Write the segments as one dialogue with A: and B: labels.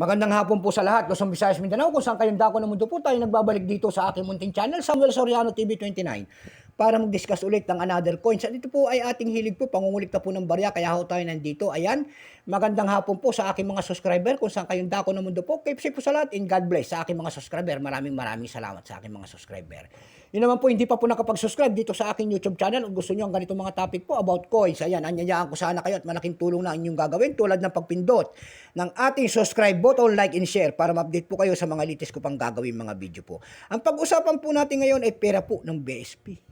A: Magandang hapon po sa lahat, Luzon, Visayas, Mindanao, kung saan kayong dako ng mundo po tayo nagbabalik dito sa aking munting channel, Samuel Soriano TV 29, para mag-discuss ulit ng another coins. At ito po ay ating hilig po, pangungulikta po ng barya, kaya ho tayo nandito. Ayan, magandang hapon po sa aking mga subscriber, kung saan kayong dako ng mundo po. Keep safe po sa lahat, and God bless sa aking mga subscriber. Maraming maraming salamat sa aking mga subscriber. Yun naman po, hindi pa po nakapag-subscribe dito sa aking YouTube channel. Kung gusto nyo ang ganitong mga topic po about coins, ayan, anyayaan ko sana kayo at malaking tulong na inyong gagawin tulad ng pagpindot ng ating subscribe button, like and share para ma-update po kayo sa mga latest ko pang gagawin mga video po. Ang pag-usapan po natin ngayon ay pera po ng BSP.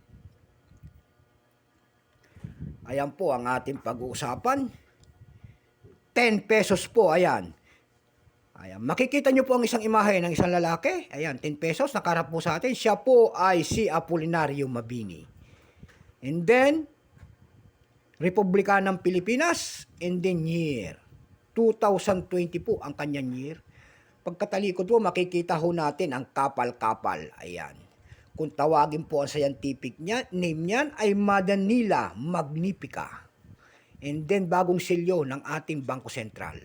A: Ayan po ang ating pag-uusapan. 10 pesos po, ayan. Ayan, makikita nyo po ang isang imahe ng isang lalaki. Ayan, 10 pesos, nakarap po sa atin. Siya po ay si Apolinario Mabini. And then, Republika ng Pilipinas, and then year. 2020 po ang kanyang year. Pagkatalikod po, makikita ho natin ang kapal-kapal. Ayan. Kung tawagin po ang scientific niya, name niyan ay Madanila Magnifica. And then, bagong silyo ng ating Bangko Sentral.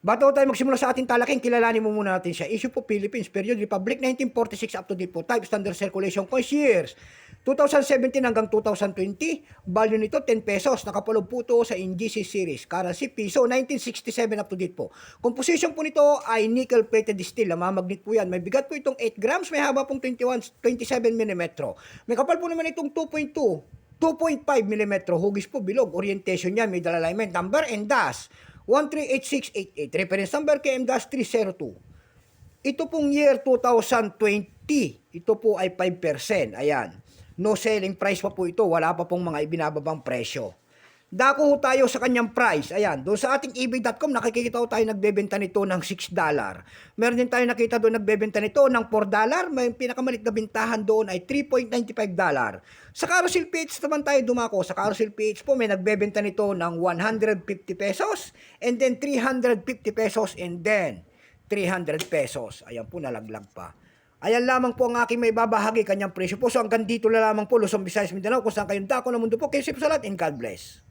A: Bago tayo magsimula sa ating talaking, kilalanin mo muna natin siya. Issue po Philippines, period Republic 1946 up to date po. Type standard circulation coins years. 2017 hanggang 2020, value nito 10 pesos. Nakapulog po ito sa NGC series. Currency piso 1967 up to date po. Composition po nito ay nickel plated steel. Namamagnet po yan. May bigat po itong 8 grams. May haba pong 21, 27 mm. May kapal po naman itong 2.2. 2.5 mm. Hugis po bilog. Orientation niya. Dala alignment number and dash. 138688. Reference number KM-302. Ito pong year 2020, ito po ay 5%. Ayan. No selling price pa po ito. Wala pa pong mga ibinababang presyo. Dako ho tayo sa kanyang price. Ayan, doon sa ating ebay.com, nakikita ho tayo nagbebenta nito ng $6. Meron din tayo nakita doon nagbebenta nito ng $4. May pinakamalit na bintahan doon ay $3.95. Sa Carousel PH naman tayo dumako. Sa Carousel PH po, may nagbebenta nito ng 150 pesos and then 350 pesos and then 300 pesos. Ayan po, nalaglag pa. Ayan lamang po ang aking may babahagi kanyang presyo po. So hanggang dito na lamang po, Luzon, Visayas, Mindanao, kung saan kayong dako ng mundo po. Kayo po lahat and God bless.